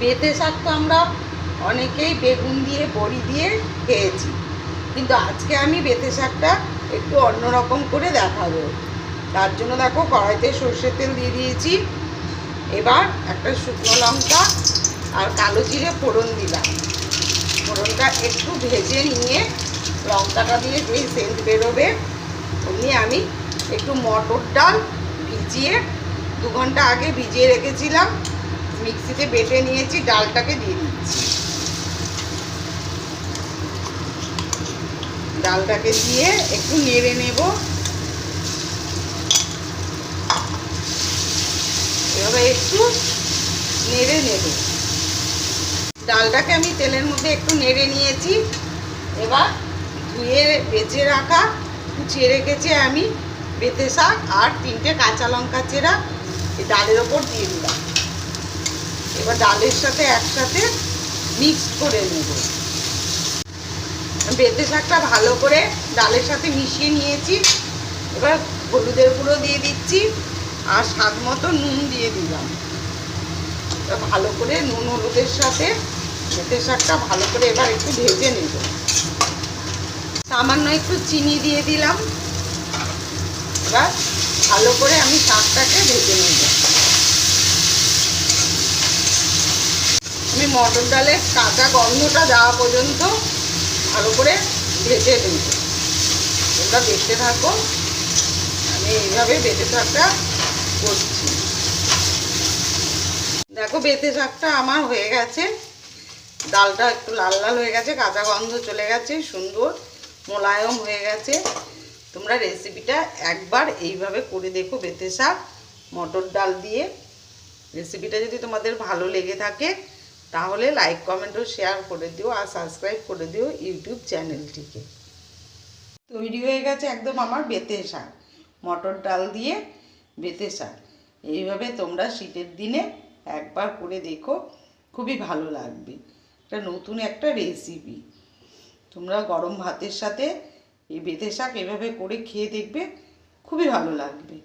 বেতে শাক তো আমরা অনেকেই বেগুন দিয়ে, বড়ি দিয়ে খেয়েছি। কিন্তু আজকে আমি বেতে শাকটা একটু অন্যরকম করে দেখাবো। তার জন্য দেখো কড়াইতে সর্ষের তেল দিয়ে দিয়েছি। এবার একটা শুকনো লঙ্কা আর কালো জিরে ফোড়ন দিলাম। ফোড়নটা একটু ভেজে নিয়ে লঙ্কাটা দিয়ে যেই সেন্ট বেরোবে, অমনি আমি একটু মটর ডাল ভিজিয়ে দু ঘণ্টা আগে ভিজিয়ে রেখেছিলাম। মিক্সিতে বেটে নিয়েছি, ডালটাকে দিয়ে দিচ্ছি। ডালটাকে দিয়ে একটু নেড়ে নেব। এভাবে একটু নেড়ে নেব। ডালটাকে আমি তেলের মধ্যে একটু নেড়ে নিয়েছি। এবার ধুয়ে বেঁচে রাখা, কুচিয়ে রেখেছি আমি বেতে শাক আর তিনটে কাঁচা লঙ্কা চেরা। ডালের ওপর দিয়ে দিলাম। এবার ডালের সাথে একসাথে মিক্স করে নেব। বেতে শাকটা ভালো করে ডালের সাথে মিশিয়ে নিয়েছি। এবার হলুদের গুঁড়ো দিয়ে দিচ্ছি আর স্বাদ মতো নুন দিয়ে দিলাম। ভালো করে নুন হলুদের সাথে বেতে শাকটা ভালো করে এবার একটু ভেজে নেব। সামান্য একটু চিনি দিয়ে দিলাম। এবার ভালো করে আমি শাকটাকে ভেজে নেব। মটর ডালের কাঁচা গন্ধটা যাওয়া পর্যন্ত ভালো করে ভেজে নেব। তোমরা দেখতে থাকো। আমি এইভাবে বেতে শাকটা করছি। দেখো বেতে শাকটা আমার হয়ে গেছে। ডালটা একটু লাল লাল হয়ে গেছে, কাঁচা গন্ধ চলে গেছে, সুন্দর মোলায়ম হয়ে গেছে। তোমরা রেসিপিটা একবার এইভাবে করে দেখো বেতে শাক মটর ডাল দিয়ে। রেসিপিটা যদি তোমাদের ভালো লেগে থাকে তাহলে লাইক কমেন্ট ও শেয়ার করে দিও আর সাবস্ক্রাইব করে দিও ইউটিউব চ্যানেলটিকে তৈরি হয়ে গেছে একদম আমার বেতে শাক। মটর ডাল দিয়ে বেতে শাক। এইভাবে তোমরা শীতের দিনে একবার করে দেখো, খুবই ভালো লাগবে। এটা নতুন একটা রেসিপি তোমরা গরম ভাতের সাথে এই বেতে শাক এভাবে করে খেয়ে দেখবে, খুবই ভালো লাগবে।